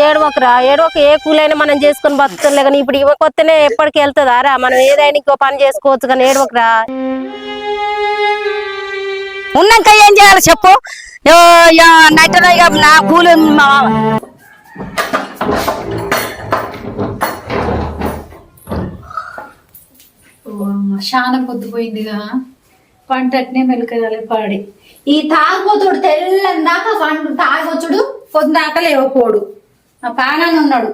ఏడవకురా ఏడవక ఏ కూలైనా మనం చేసుకొని బతుకులే కానీ ఇప్పుడు ఇవ్వ కొత్తనే ఎప్పటికి వెళ్తుందా రా? మనం ఏదైనా ఇంకో పని చేసుకోవచ్చు కానీ ఏడవకురా ఉన్నాక ఏం చేయాలి చెప్పు? నైట్ నా కూలి మా చాలా పొద్దుపోయిందిగా పంట అట్నే మెలకరాలి పాడి. ఈ తాగుపోతుడు తెల్లని దాకా పండు తాగొచ్చుడు. పొద్దుదాకా లేవపోడు. ఆ పానాన్ని ఉన్నాడు.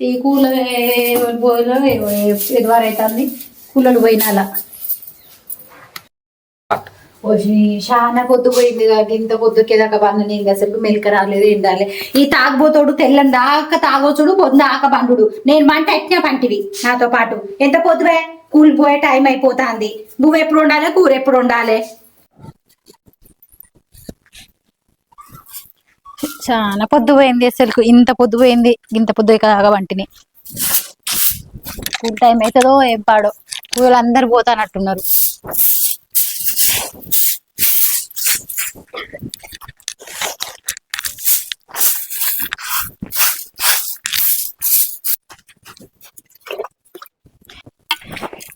ఈ కూల పోయిలో ఎదువారు కూలలు పోయినాల. చాలా పొద్దు పోయింది కాబట్టి ఇంత పొద్దుకేదాకా పన్ను నేను అసలు మెలక రాలేదు ఎండాలి ఈ తాగబోతోడు తెల్లని దాకా తాగొచ్చుడు పొద్దు ఆక పండుడు నేను మంట ఎట్టినా పంటివి నాతో పాటు. ఎంత పొద్దువే? కూలిపోయే టైం అయిపోతుంది. నువ్వు ఎప్పుడు ఉండాలి? కూర ఎప్పుడు ఉండాలి? చాలా పొద్దు పోయింది అసలు ఇంత పొద్దు పోయింది ఇంత పొద్దు కాగా వంటిని. కూల్ టైం అవుతుందో ఏం పాడో. కూరలు అందరు పోతానట్టున్నారు.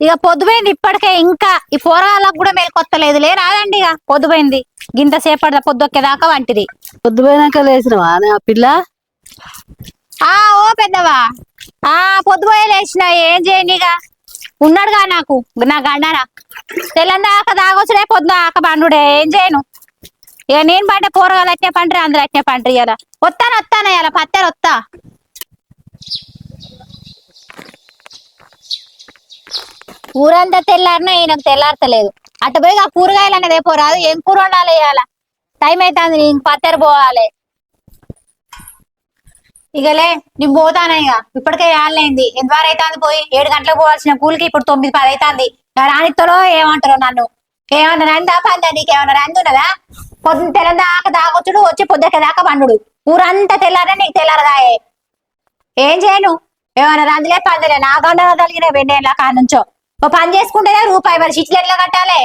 ఇక పొద్దుపోయింది ఇప్పటికే ఇంకా ఈ పోరాలకు కూడా మేలుకొత్తలేదు లే రాదండి ఇక. పొద్దుపోయింది. గింత సేపటి పొద్దుక్కేదాకా వంటిది. పొద్దుపోయినాక లేచినవా? ఆ పిల్ల? ఆ ఓ పెద్దవా. ఆ పొద్దుపోయే లేచిన. ఏం చేయనిగా ఉన్నాడుగా నాకు. నా గండన. తెల్లందాక తాగొచ్చుడే పొద్దున ఆక పండుడే. ఏం చేయను? ఇక నేను పంటే కూరగాయలు అట్నే పంటరి అందరు అట్నే పంటరి ఇలా వస్తాను వస్తాను ఇలా పత్తెలు వస్తా ఊరంతా తెల్లారినా ఈయనకు తెల్లారతలేదు. అటు పోయి ఆ కూరగాయలు అనేది పోరాదు ఏం కూర వండాలి ఇవాళ టైం అవుతుంది ఇంక పత్తెర పోవాలి. ఇకలే నేను పోతానే ఇక ఇప్పటికే ఏళ్ళైంది ఎంతవారు అవుతుంది పోయి? ఏడు గంటలకు పోవాల్సిన కూలికి ఇప్పుడు తొమ్మిది పది అవుతుంది రానిత్తలో ఏమంటారు నన్ను? ఏమన్నా రందా పందా నీకేమన్నా రంది ఉన్నదా? పొద్దున్న తెల్లదాకా దాగొచ్చుడు వచ్చి పొద్దుకే దాకా పండుడు. ఊరంతా తెల్లారా నీకు తెల్లారదాయే. ఏం చేయను? ఏమైనా రందిలే పందలే. నా గండ తగిన వెండేళ్ళ కాడ నుంచో? పని చేసుకుంటేనే రూపాయి మరి చిట్లు ఎట్లా కట్టాలి?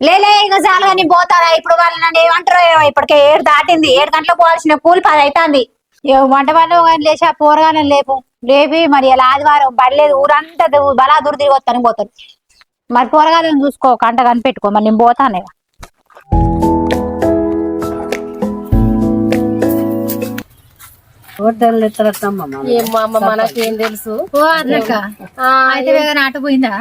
లేలే ఇంకా చాలుగా నేను పోతారా ఇప్పుడు వాళ్ళు నన్ను ఏమంటారో ఇప్పటికే ఏడు దాటింది. ఏడు గంటలకు పోవాల్సిన కూలి పది అవుతుంది వంట వాళ్ళు లేచి ఆ పోరగానే లేపు. లేపి మరి ఇలా ఆదివారం పడలేదు. ఊరంతా బలా దూర తిరిగి వస్తాను పోతాను మరి పోరగాలను చూసుకో కంట కనిపెట్టుకో. మరి నేను పోతానే ఇక హోటల్ ఎత్తరమ్మా ఏం మా అమ్మ మనకేం తెలుసు. ఓ అట్లక ఆ, అయితే ఆట పోయిందా?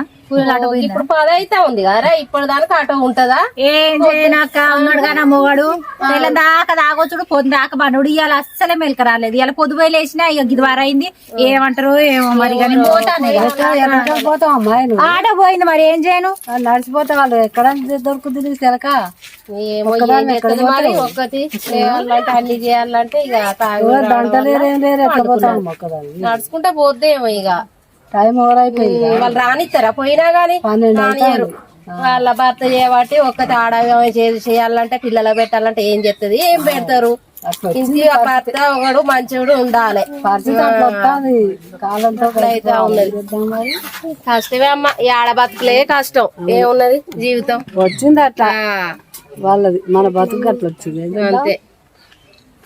ఇప్పుడు పది అయితే ఉంది కదా ఇప్పుడు దానికి ఆటో ఉంటదా? ఏం చేయనక్క ఉన్నాడు కానీ మొగడు. తెల్లందాకా తాగొచ్చుడు పొద్దు దాకా పనుడు. ఇవాళ అస్సలే మెలక రాలేదు. ఇవాళ పొద్దు పోయి లేచినా ఇక అయింది. ఏమంటారు ఏమో మరి కానీ పోతాను ఆట పోయింది మరి ఏం చేయను? నడిచిపోతే వాళ్ళు. ఎక్కడ దొరుకుతుంది తెలక? ఒక్కటి చేయాలంటే అన్ని చేయాలంటే ఇక నడుచుకుంటే పోద్దేమో ఇక. టైం ఓవర్ అయిపోయింది వాళ్ళు రానిస్తారా పోయినా గానీ రానియరు వాళ్ళ భర్త చేయబట్టి ఒక్కటి ఆడగా చేయాలంటే పిల్లలకు పెట్టాలంటే ఏం చెప్తుంది? ఏం పెడతారు? ఇంటి భర్త ఒకడు మంచివాడు ఉండాలి. కష్టమే అమ్మ ఈ ఆడ బతుకులే కష్టం. ఏమున్నది? జీవితం. వచ్చింది అట్లా. వాళ్ళది మన బతుకు అట్లా వచ్చింది. అంతే.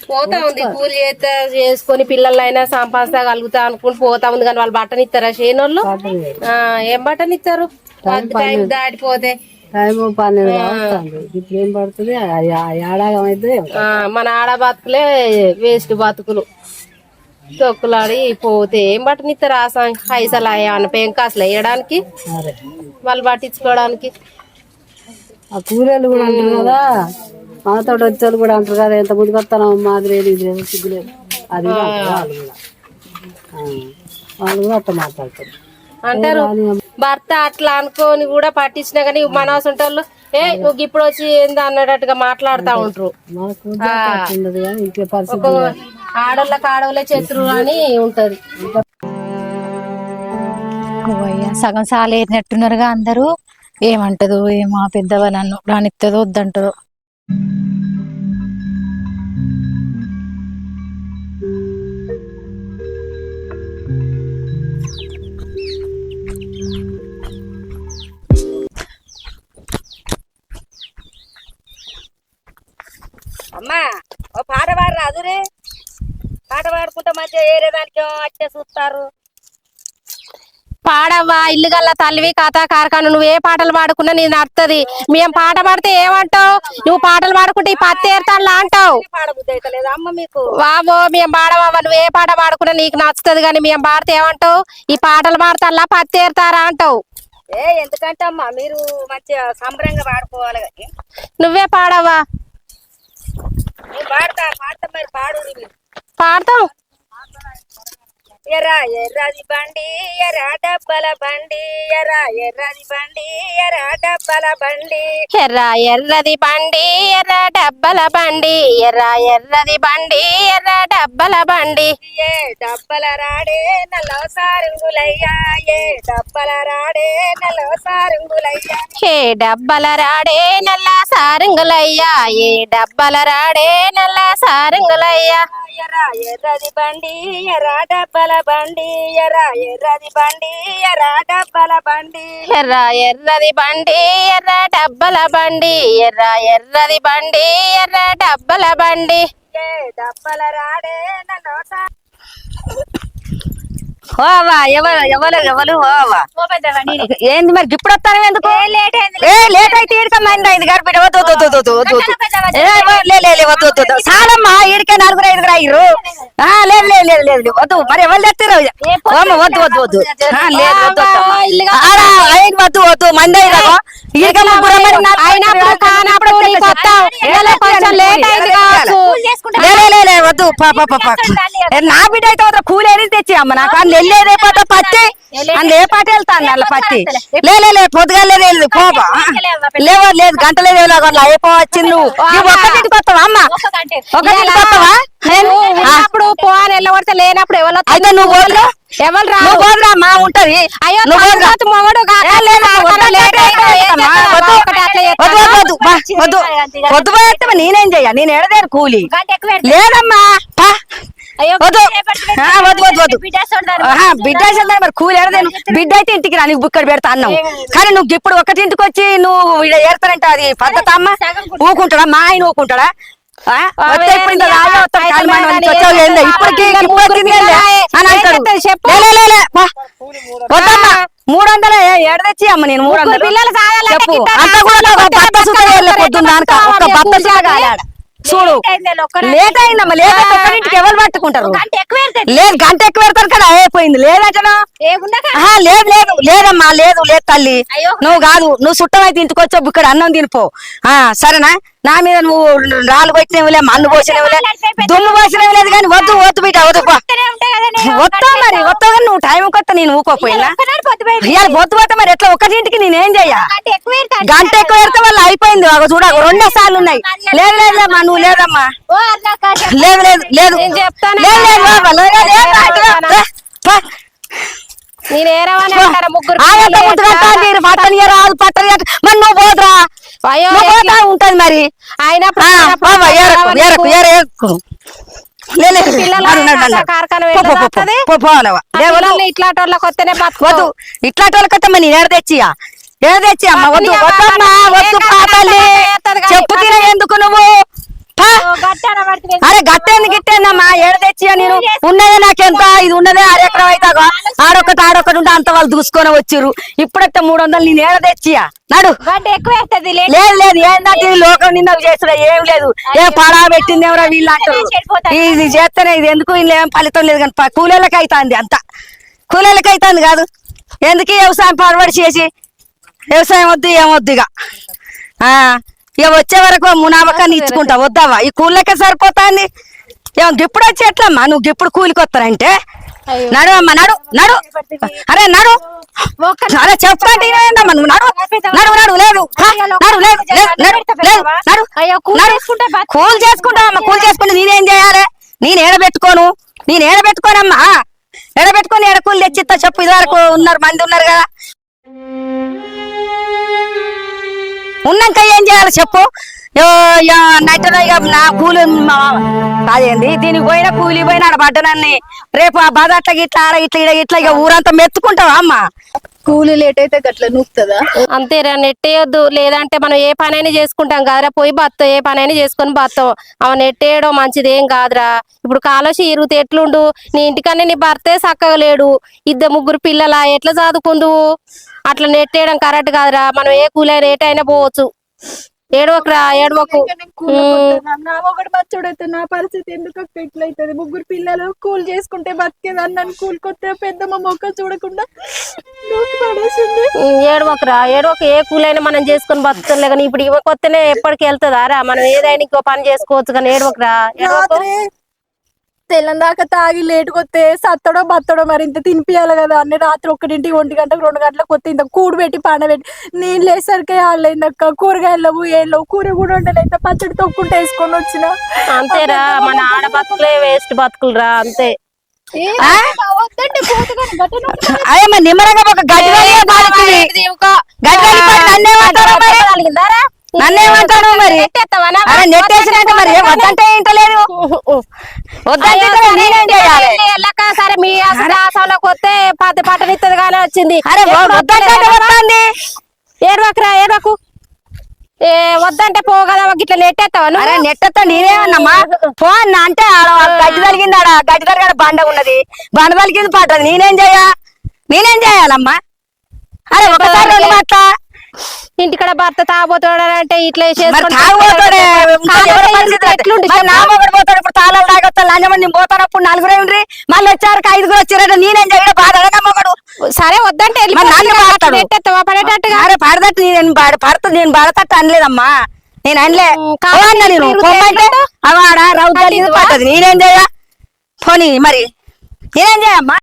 పోతా ఉంది కూలి చేస్తా చేసుకొని పిల్లలైనా సంపాదించగలుగుతా అనుకుని పోతా ఉంది కానీ వాళ్ళు బట్టలు ఇస్తారా చేయనోళ్ళు ఆ, ఏం బట్టలు ఇస్తారు టైం దాటిపోతే టైం పన్నెండు. వస్తుంది ఇప్పుడు ఏం పడుతుంది? ఏడాగం అయితే ఆ, మన ఆడ బతుకులే వేస్ట్ బతుకులు. తొక్కులాడి పోతే ఏం బట్టనిస్తారు ఆ సం- పైసలు ఏమన్నా పెంకాసులు వేయడానికి? వాళ్ళు పట్టించుకోవడానికి. ఆ కూలీలు కూడా అంటారు కదా మనతో వచ్చేవాళ్ళు కూడా అంటారు కదా ఎంత ముందుకు వస్తాను మాది లేదు ఇది లేదు సిగ్గులేదు అది కూడా అంటారు వాళ్ళు కూడా. వాళ్ళు కూడా అట్లా మాట్లాడతారు. అంటారు భర్త అట్లా అనుకోని కూడా పట్టించినా కానీ మన వాళ్ళు ఏ నువ్వు ఇప్పుడు వచ్చి ఏంది అన్నట్టుగా మాట్లాడుతా ఉంటారు. ఆడోళ్ళకి ఆడోళ్ళే శత్రువు అని ఉంటది. సగం సాలు ఏరినట్టున్నారుగా అందరూ. ఏమంటదో ఏమో పెద్దవ నన్ను రానిత్తదో వద్దంటదో. అమ్మా ఓ పాట పాడరా అదురే. పాట పాడుకుంటే మంచిగా ఏరే దానికి వచ్చే చూస్తారు. పాడవ్వా? ఇల్లు గల్ల తల్లివి కథ కార్ఖాన నువ్వు ఏ పాటలు పాడుకున్నా నేను నడుతుంది మేము పాట పాడితే ఏమంటావు? నువ్వు పాటలు పాడుకుంటే ఈ పత్తి ఏరుతాను అంటావు? వామో మేము పాడవా నువ్వు ఏ పాట పాడుకున్నా నీకు నచ్చుతుంది కానీ మేము పాడితే ఏమంటావు? ఈ పాటలు పాడతారా పత్తి ఏరుతారా అంటావు? ఏ ఎందుకంటే అమ్మా మీరు మంచిగా సంబరంగా పాడుకోవాలి నువ్వే పాడవా పాడతా పాడతా మరి పాడు పాడతావు ఎర్ర ఎర్రది బండి ఎర్ర డబ్బల బండి ఎర్ర ఎర్రది బండి ఎర్ర డబ్బల బండి. ఎర్ర ఎర్రది బండి ఎర్ర డబ్బల బండి ఎర్ర ఎర్రది బండి ఎర్ర డబ్బల బండి. ఏ డబ్బల రాడే నల్ల సారంగులయ్యా ఏ డబ్బల రాడే నల్ల సారంగులయ్యా. ఏ డబ్బల రాడే నల్ల సారంగులయ్యా ఏ డబ్బల రాడే నల్ల సారంగులయ్యా. ఎర్ర ఎర్రది బండి ఎర్ర డబ్బల బండి ఎర్ర ఎర్రది బండి ఎర్ర డబ్బల బండి. ఎర్ర ఎర్రది బండి ఎర్ర డబ్బల బండి. ఎర్ర ఎర్రది బండి ఎర్ర డబ్బల బండి. డబ్బల రాడే సా- ఓవా ఎవరు ఎవరు ఎవరు ఓవా ఏంది మరి ఇప్పుడు వస్తాను ఎందుకు? ఏ లేట్ అయితే ఈడిక మంది అయింది గారు బిడ్డ వద్దు వద్దు వద్దు వద్దు వద్దు వద్దు. చాలమ్మా ఈడికే నలుగురు ఐదుగురు అయ్యారు లేదు లేదు లేదు లేదు వద్దు. మరి ఎవరు తెస్తారు ఓమ్మ వద్దు వద్దు వద్దు. లేదు వద్దు వద్దు ఆడ, ఆయన వద్దు వద్దు మంది అయ్యారు ముగ్గురు అయినప్పుడు కానప్పుడు నీకు వస్తావు. కొంచెం లేట్ అయింది కావచ్చు. వద్దు. నా బిడ్డ అయితే వద్దు కూలి ఏది తెచ్చి అమ్మ. నాకు అందులో వెళ్ళేదే పోతా పత్తి. అందులో ఏ పాట వెళ్తాను అల్ల పత్తి? లే పొద్దుగాలే లేదు. పోబా లేవు లేదు గంటలే లేవు అయిపో వచ్చింది నువ్వు. ఒక్కటింటికి వస్తావా అమ్మ? ఒకటింటికి వస్తావా? ఆ, ఉన్నప్పుడు పోని వెళ్ళబడితే లేనప్పుడు ఎవరు అయితే నువ్వు ఎవరు పోదురా మా ఉంటది. అయ్యో మొగడు వద్దు, నేనేం చెయ్య? నేను ఎడదేరు కూలి. లేదమ్మా. పా. వద్దు. ఆ, వద్దు వద్దు వద్దు. ఆహా, బిడ్డ చేద్దాం మరి కూలి ఎడదేను. బిడ్డ అయితే ఇంటికి రా నీకు బుక్కడ పెడతా అన్నావు. కానీ నువ్వు ఇప్పుడు ఒకటి ఇంటికి వచ్చి నువ్వు ఏడతానంటే అది పద్ధతి అమ్మ ఊకుంటాడా? మా ఆయన ఊకుంటాడా? మూడు వందలు ఏడ తెచ్చి అమ్మ నేను మూడు వందలు పిల్లలు అంత కూడా. ఒక బత్త సుత వెళ్ళే పొద్దున్న దానిక? ఒక బత్త. చూడు. లేట్ అయిందమ్మా లేట్ ఒక్కరింటికి ఎవరు పట్టుకుంటారు? లేదు గంట ఎక్కువ పెడతారు కదా అయిపోయింది లేదంటనా లేదు లేదు లేదమ్మా లేదు లేదు తల్లి. నువ్వు కాదు నువ్వు చుట్టమైతే ఇంటికి వచ్చావు ఇక్కడ అన్నం తినిపో. ఆ సరేనా? నా మీద నువ్వు రాళ్ళు కొట్టినవిలే మన్ను పోసినవిలే దుమ్ము పోసినవి లేదు కానీ వద్దు వద్దు బిడ్డ వద్దు. వస్తావు మరి వస్తావు కానీ నువ్వు టైం కొత్త నేను ఊకోపోయినా ఇవాళ బొత్తు పోతే మరి ఎట్లా ఒక్కటింటికి నేనేం చెయ్యా? గంట ఎక్కువ పెడితే వాళ్ళు అయిపోయింది చూడ రెండే సార్లు ఉన్నాయి. లేదు లేదు నువ్వు లేదమ్మా. లేదు లేదు లేదు. చెప్తాను రాదు పట్టని మరి నువ్వు పోదురా. పోతా ఉంటది మరి. అయినప్పుడు ఆ, చిన్నప్పుడు బాబా, ఏరకు రావని ఏరకు నీకు ఏర ఏరకు లే, లే, పిల్లలు నడు, నడు, అయినాక నడు. కార్ఖాన పో, పో, పో, పో, వెళ్ళరాత్తది? పో, పో, అనవా. ఆ లేవను. పిల్లల్ని ఇట్లాంటి కొత్తనే వద్దు. ఇట్లాంటి వాళ్ళకట్టమ్మా నేను ఏడ తెచ్చియా? ఏడ తెచ్చి అమ్మ వద్దు పక్కన వద్దమ్మా ఎవరు వద్దు ఏ పాతల్లి కట్టె ఎత్తదు కానీ చెప్పు తిన ఎందుకు నువ్వు. అరే గట్టేంది గిట్టేందమ్మా? ఏడ తెచ్చియా నేను? ఉన్నదే నాకెంత? ఇది ఉన్నదే అరెకరం అయితే ఆడొకటి ఆడొకటి ఉంటే అంత వాళ్ళు దూసుకొని వచ్చిర్రు. ఇప్పుడైతే మూడు వందలు నేను ఏడ తెచ్చియా? నడు. ఎక్కువ లేదు. లేదు ఏంటంటే లోకం నిన్న చేసుడు ఏం లేదు. ఏ పడా పెట్టింది ఎవరో వీళ్ళు అంటారు. ఇది చేస్తేనే ఇది ఎందుకు? వీళ్ళు ఏం ఫలితం లేదు కానీ కూలీలకు అవుతుంది అంత. కూలీలకు అవుతుంది కాదు. ఎందుకు వ్యవసాయం పరబడి చేసి? వ్యవసాయం వద్దు ఏమొద్దు ఇక. ఆ, ఇక వచ్చే వరకు మునామకాన్ని ఇచ్చుకుంటా వద్దావా? ఈ కూలకే సరిపోతాంది. ఏమో గిప్పుడు వచ్చి ఎట్లమ్మా? నువ్వు గిప్పుడు కూలికి వస్తానంటే నడు అమ్మా నడు నడు. అరే నడు. అరే చెప్పండి నడు. నడు నడు లేదు నడు లేదు నడు నడు కూలి చేసుకుంటావమ్మా కూలి చేసుకుంటే నేనేం చేయాలి? నేను ఏడబెట్టుకోను నేను ఏడబెట్టుకోనమ్మా ఏడబెట్టుకొని ఏడ కూలి తెచ్చిస్తా చెప్పు. ఇది వరకు ఉన్నారు మంది ఉన్నారు కదా. ఉన్నాక ఏం చేయాలి చెప్పు? యో- యో నైట్లో ఇక నా కూలి అదేంది? దీనికి పోయినా కూలి పోయినా ఆడ పడ్డనన్ని. రేపు ఆ బాధ అట్లా ఇట్లా ఆడ ఇట్లా ఇట్లా ఇక ఊరంతా మెత్తుకుంటావా అమ్మ? కూలి లేట్ అయితే గట్ల నూకుతుందా? అంతేరా నెట్టేయొద్దు లేదంటే మనం ఏ పనైనా చేసుకుంటాం కదరా. పోయి బతాం ఏ పనైనా చేసుకొని బతాం అవ నెట్టేయడం మంచిది ఏం కాదురా. ఇప్పుడు కాలోసి ఇరుగుతే ఎట్లుండు? నీ ఇంటికన్నా నీ భర్తే చక్కగా లేడు. ఇద్దరు ముగ్గురు పిల్లల ఎట్లా చదువుకుందువు? అట్లా నెట్టేయడం కరెక్ట్ కాదురా. మనం ఏ కూలైనా టైనా పోవచ్చు. ఏడవకురా ఏడవకు. నా పరిస్థితి ఎందుకు ముగ్గురు పిల్లలు కూల్ చేసుకుంటే బతికేదాన్ని నన్ను కూల్ కొట్టే పెద్దమ్మ మొక్క చూడకుండా ఏడవకురా ఏడవక. ఏ కూలైనా మనం చేసుకొని బతుకులే కానీ ఇప్పుడు ఇవ్వ కొత్తనే ఎప్పటికి వెళ్తుందా రా? మనం ఏదైనా ఇంకో పని చేసుకోవచ్చు కానీ ఏడవకురా ఏడవకు. రాత్రి తెల్లం దాకా తాగి లేటుకొస్తే సత్తడో బత్తడో మరి ఇంత తినిపియాలి కదా అన్ని రాత్రి ఒకటింటి ఒంటి గంటకు రెండు గంటలకు కొత్త ఇంత కూడు పెట్టి పండబెట్టి నేను లేసరికి వాళ్ళైందక్క కూరగాయలు లేవు ఏం లేవు కూర కూడా ఉండలేదు ఇంత పచ్చడి తొక్కుంటే వేసుకొని వచ్చిన అంతేరా మన ఆడ బతుకులే వేస్ట్ బతుకులురా అంతే నిమ్మరంగా ఒక. గడ్డి పడి నన్నేమంటారు మరి? అరే నెట్టేసినట్టు మరి వద్దంటే ఏంటలేదు వద్దంటే కదా నేనేం చేయాలి? సరే మీ ఆసంలోకి వస్తే పది పట్టనిత్తది కానీ వచ్చింది. అరే వద్దంటే కదా? ఏడవకురా ఏడవకు. ఏ వద్దంటే పోగదా గిట్ల నెట్టేస్తావా? అరే నెట్టతో నేనేమన్నమ్మా? ఫోన్ అంటే ఆడ గడ్డి తలిగింది ఆడ గడ్డి తలిగాడ బండ ఉన్నది. బండ తలిగింది పడ్డది నేనేం చేయ నేనేం చేయాలమ్మా అరే ఒకసారి రెండు మాట్లా ఇంటికాడ భర్త తాగబోతాడంటే ఇట్లా పోతానప్పుడు నలుగురే ఉండ్రి. మళ్ళీ వచ్చారు ఐదుగురు వచ్చారట నేనేం చేయడం బాధ మొగడు సరే వద్దంటే పడేటట్టుగా. పడదట్టు నేను పడ- పడత నేను పడతట్టు అనలేదమ్మా. నేను అనలే. ఉమ్, కాదు, ఓ అన్న నేను మీరు పొమ్మంటే ఎట్లా? అవాడ పట్టదు నేనేం చేయ? పోనీ మరి. నేనేం చేయమ్మా